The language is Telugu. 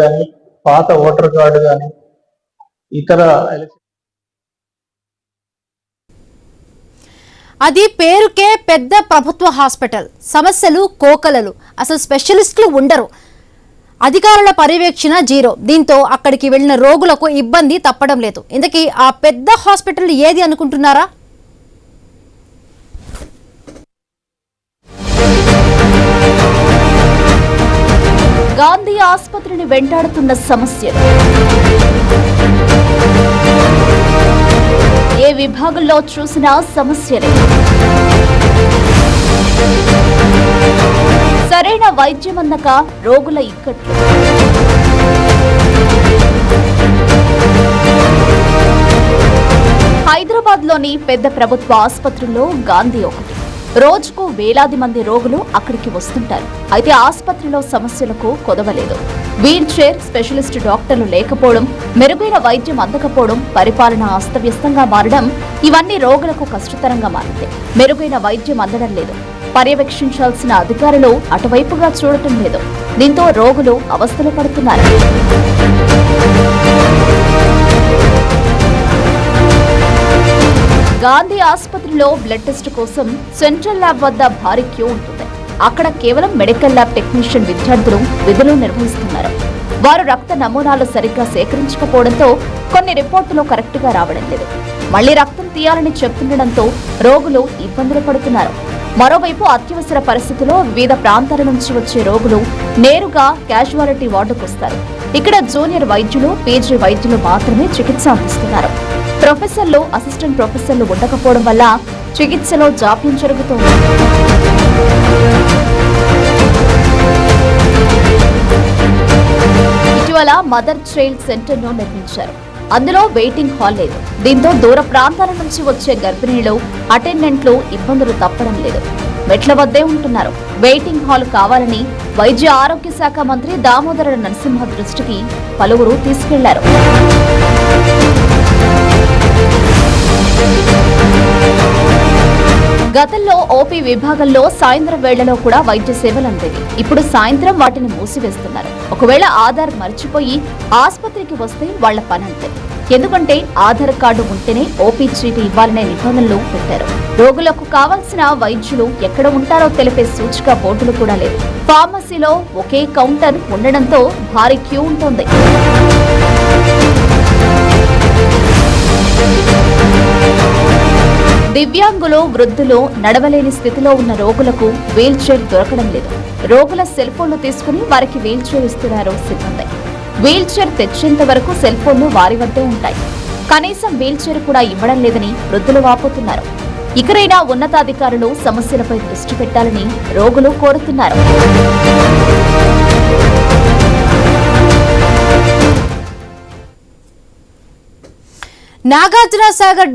కానీ పాత ఓటర్ కార్డు కానీ ఇతర అది పేరుకే పెద్ద ప్రభుత్వ హాస్పిటల్. సమస్యలు కోకలలు. అసలు స్పెషలిస్టులు ఉండరు. అధికారుల పర్యవేక్షణ జీరో. దీంతో అక్కడికి వెళ్ళిన రోగులకు ఇబ్బంది తప్పడం లేదు. ఇందుకీ ఆ పెద్ద హాస్పిటల్ ఏది అనుకుంటున్నారా? ఆసుపత్రిని వెంటాడుతున్న సమస్యలు ఏ విభాగంలో చూసినా సమస్యలే. సరైన వైద్యం అందక రోగుల ఇక్కట్లు. హైదరాబాద్లోని పెద్ద ప్రభుత్వ ఆసుపత్రుల్లో గాంధీ ఒకటి. రోజుకు వేలాది మంది రోగులు అక్కడికి వస్తుంటారు. అయితే ఆసుపత్రిలో సమస్యలకు కొదవలేదు. వీల్ చైర్ స్పెషలిస్ట్ డాక్టర్లు లేకపోవడం మెరుగైన వైద్యం అందకపోవడం పరిపాలన అస్తవ్యస్తంగా మారడం ఇవన్నీ రోగులకు కష్టతరంగా మారింది. మెరుగైన వైద్యం అందడం లేదు. పర్యవేక్షించాల్సిన అధికారులు అటువైపుగా చూడటం లేదు. దీంతో రోగులు అవస్థలు పడుతున్నారు. గాంధీ ఆసుపత్రిలో బ్లడ్ టెస్ట్ కోసం సెంట్రల్ ల్యాబ్ వద్ద భారీ క్యూ ఉంటుంది. అక్కడ కేవలం మెడికల్ ల్యాబ్ టెక్నీషియన్ విద్యార్థులు విధులు నిర్వహిస్తున్నారు. వారు రక్త నమూనాలు సరిగ్గా సేకరించకపోవడంతో కొన్ని రిపోర్టులు కరెక్ట్గా రావడం లేదు. మళ్ళీ రక్తం తీయాలని చెప్తుండడంతో రోగులు ఇబ్బందులు పడుతున్నారు. మరోవైపు అత్యవసర పరిస్థితుల్లో వివిధ ప్రాంతాల నుంచి వచ్చే రోగులు నేరుగా క్యాజువాలిటీ వార్డుకు వస్తారు ఇక్కడ జూనియర్ వైద్యులు పీజీ వైద్యులు మాత్రమే చికిత్స అందిస్తున్నారు. ప్రొఫెసర్లు అసిస్టెంట్ ప్రొఫెసర్లు ఉండకపోవడం వల్ల చికిత్సలో జాప్యం జరుగుతోంది. ఇటీవల మదర్ చైల్డ్ సెంటర్ను నిర్మించారు. అందులో వెయిటింగ్ హాల్ లేదు. దీంతో దూర ప్రాంతాల నుంచి వచ్చే గర్భిణీలు అటెండెంట్లు ఇబ్బందులు తప్పడం లేదు. మెట్ల వద్దే ఉంటున్నారు. వెయిటింగ్ హాల్ కావాలని వైద్య ఆరోగ్య శాఖ మంత్రి దామోదర నరసింహ దృష్టికి పలువురు తీసుకెళ్ళారు. గతంలో ఓపీ విభాగంలో సాయంత్రం వేళలో కూడా వైద్య సేవలు అందేవి. ఇప్పుడు సాయంత్రం వాటిని మూసివేస్తున్నారు. ఒకవేళ ఆధార్ మర్చిపోయి ఆసుపత్రికి వస్తే వాళ్ళ పని అంతే ఎందుకంటే ఆధార్ కార్డు ఉంటేనే ఓపీ చీటీ ఇవ్వాలనే నిబంధనలు పెట్టారు. రోగులకు కావాల్సిన వైద్యులు ఎక్కడ ఉంటారో తెలిపే సూచిక బోర్డులు కూడా లేవు. ఫార్మసీలో ఒకే కౌంటర్ ఉండడంతో భారీ క్యూ ఉంటుంది. దివ్యాంగులు వృద్ధులు నడవలేని స్థితిలో ఉన్న రోగులకు వీల్ చైర్ దొరకడం లేదు. రోగుల సెల్ ఫోన్లు తీసుకుని వారికి వీల్ చైర్ ఇస్తున్నారు సిబ్బంది. వీల్ చైర్ తెచ్చేంత వరకు సెల్ ఫోన్లు వారి వద్దే ఉంటాయి. కనీసం వీల్ చైర్ కూడా ఇవ్వడం లేదని వృద్ధులు వాపోతున్నారు. ఇకరైనా ఉన్నతాధికారులు సమస్యలపై దృష్టి పెట్టాలని రోగులు కోరుతున్నారు. నాగార్జున సాగర్